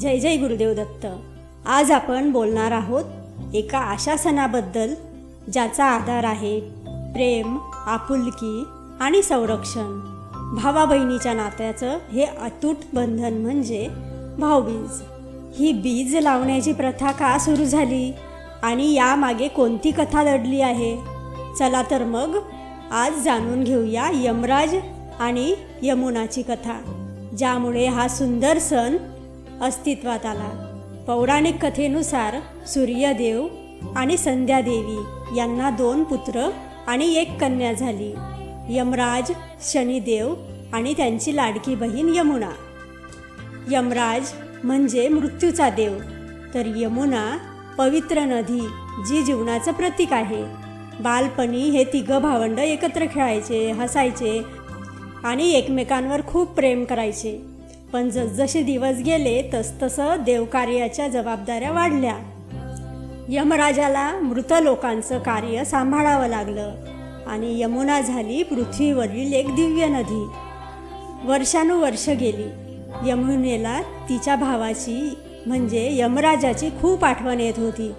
जय जय गुरुदेव दत्त. आज आपण बोलणार आहोत एका अशा सणाबद्दल ज्याचा आधार आहे प्रेम आपुलकी आणि संरक्षण. भावा बहिणीच्या नात्याचं हे अतूट बंधन म्हणजे भाऊबीज. ही बीज लावण्याची प्रथा का सुरू झाली? आणि यामागे कोणती कथा दडली आहे? चला तर मग आज जाणून घेऊया यमराज आणि यमुनाची कथा ज्यामुळे हा सुंदर सण अस्तित्वात आला. पौराणिक कथेनुसार सूर्यदेव आणि संध्यादेवी यांना दोन पुत्र आणि एक कन्या झाली. यमराज शनिदेव आणि त्यांची लाडकी बहीण यमुना. यमराज म्हणजे मृत्यूचा देव. तर यमुना पवित्र नदी जी जीवनाचं प्रतीक आहे. बालपणी हे तिघं भावंड एकत्र खेळायचे हसायचे आणि एकमेकांवर खूप प्रेम करायचे. पण जसजसे दिवस गेले तसतसं देवकार्याच्या जबाबदाऱ्या वाढल्या. यमराजाला मृत लोकांचं कार्य सांभाळावं लागलं आणि यमुना झाली पृथ्वीवरील एक दिव्य नदी. वर्षानुवर्ष गेली. यमुनेला तिच्या भावाची म्हणजे यमराजाची खूप आठवण येत होती.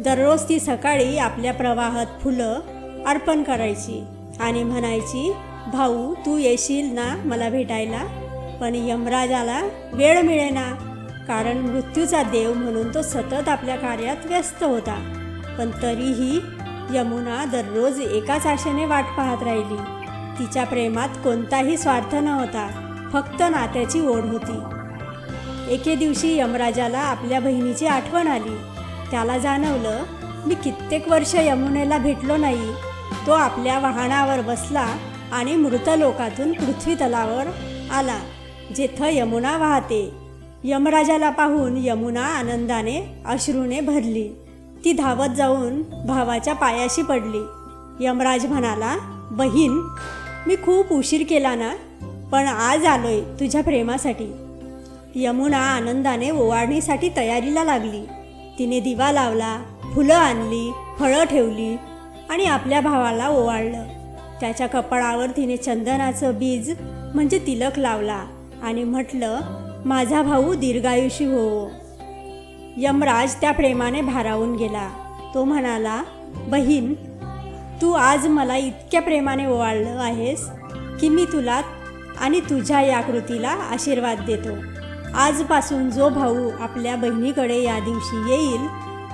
दररोज ती सकाळी आपल्या प्रवाहात फुलं अर्पण करायची आणि म्हणायची भाऊ तू येशील ना मला भेटायला? पण यमराजाला वेळ मिळेना कारण मृत्यूचा देव म्हणून तो सतत आपल्या कार्यात व्यस्त होता. पण तरीही यमुना दररोज एकाच आशेने वाट पाहत राहिली. तिच्या प्रेमात कोणताही स्वार्थ नव्हता फक्त नात्याची ओढ होती. एके दिवशी यमराजाला आपल्या बहिणीची आठवण आली. त्याला जाणवलं मी कित्येक वर्ष यमुनेला भेटलो नाही. तो आपल्या वाहनावर बसला आणि मृत लोकातून पृथ्वी तलावर आला. जेथं यमुना वाहते. यमराजाला पाहून यमुना आनंदाने अश्रूने भरली. ती धावत जाऊन भावाच्या पायाशी पडली. यमराज म्हणाला बहीण मी खूप उशीर केला ना पण आज आलोय तुझ्या प्रेमासाठी. यमुना आनंदाने ओवाळणीसाठी तयारीला लागली. तिने दिवा लावला फुलं आणली फळं ठेवली आणि आपल्या भावाला ओवाळलं. त्याच्या कपाळावर तिने चंदनाचं बीज म्हणजे तिलक लावला. आणि म्हटलं माझा भाऊ दीर्घायुषी हो. यमराज त्या प्रेमाने भारावून गेला. तो म्हणाला बहीण तू आज मला इतक्या प्रेमाने ओवाळलं आहेस की मी तुला आणि तुझ्या या कृतीला आशीर्वाद देतो. आजपासून जो भाऊ आपल्या बहिणीकडे या दिवशी येईल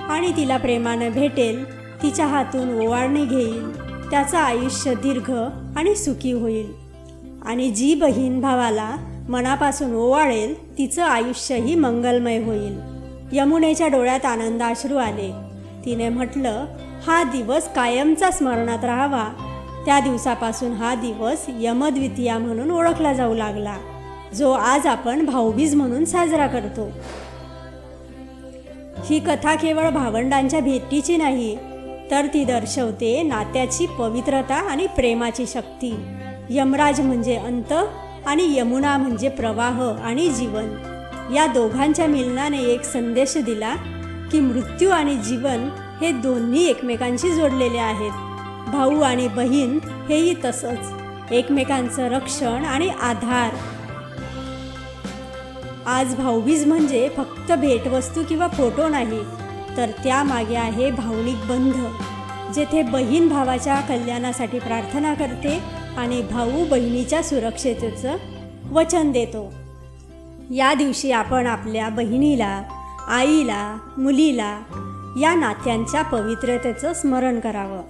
आणि तिला प्रेमानं भेटेल तिच्या हातून ओवाळणी घेईल त्याचं आयुष्य दीर्घ आणि सुखी होईल. आणि जी बहीण भावाला मनापासून ओवाळेल तिचं आयुष्यही मंगलमय होईल. यमुनेच्या डोळ्यात आनंदाश्रू आले. तिने म्हटलं हा दिवस कायमचा स्मरणात राहावा. त्या दिवसापासून हा दिवस यमद्वितीया म्हणून ओळखला जाऊ लागला. जो आज आपण भाऊबीज म्हणून साजरा करतो. ही कथा केवळ भावंडांच्या भेटीची नाही तर ती दर्शवते नात्याची पवित्रता आणि प्रेमाची शक्ती. यमराज म्हणजे अंत आणि यमुना म्हणजे प्रवाह आणि जीवन. या दोघांच्या मिलनाने एक संदेश दिला की मृत्यू आणि जीवन हे दोन्ही एकमेकांशी जोडलेले आहेत. भाऊ आणि बहीण हेही तसंच एकमेकांचं रक्षण आणि आधार. आज भाऊबीज म्हणजे फक्त भेटवस्तू किंवा फोटो नाही तर त्यामागे आहे भावनिक बंध जेथे बहीण भावाच्या कल्याणासाठी प्रार्थना करते आणि भाऊ बहिणीच्या सुरक्षेचं वचन देतो. या दिवशी आपण आपल्या बहिणीला आईला मुलीला या नात्यांच्या पवित्रतेचं स्मरण करावं.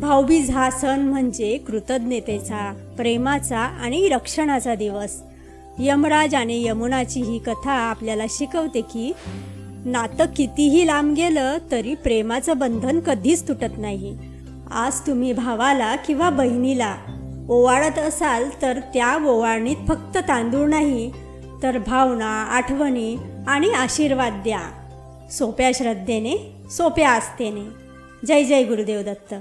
भाऊबीज हा सण म्हणजे कृतज्ञतेचा प्रेमाचा आणि रक्षणाचा दिवस. यमराज आणि यमुनाची ही कथा आपल्याला शिकवते की नातं कितीही लांब गेलं तरी प्रेमाचं बंधन कधीच तुटत नाही. आज तुम्ही भावाला किंवा बहिणीला ओवाळत असाल तर त्या ओवाळणीत फक्त तांदूळ नाही तर भावना आठवणी आणि आशीर्वाद द्या. सोप्या श्रद्धेने सोप्या आस्थेने. जय जय गुरुदेव दत्त.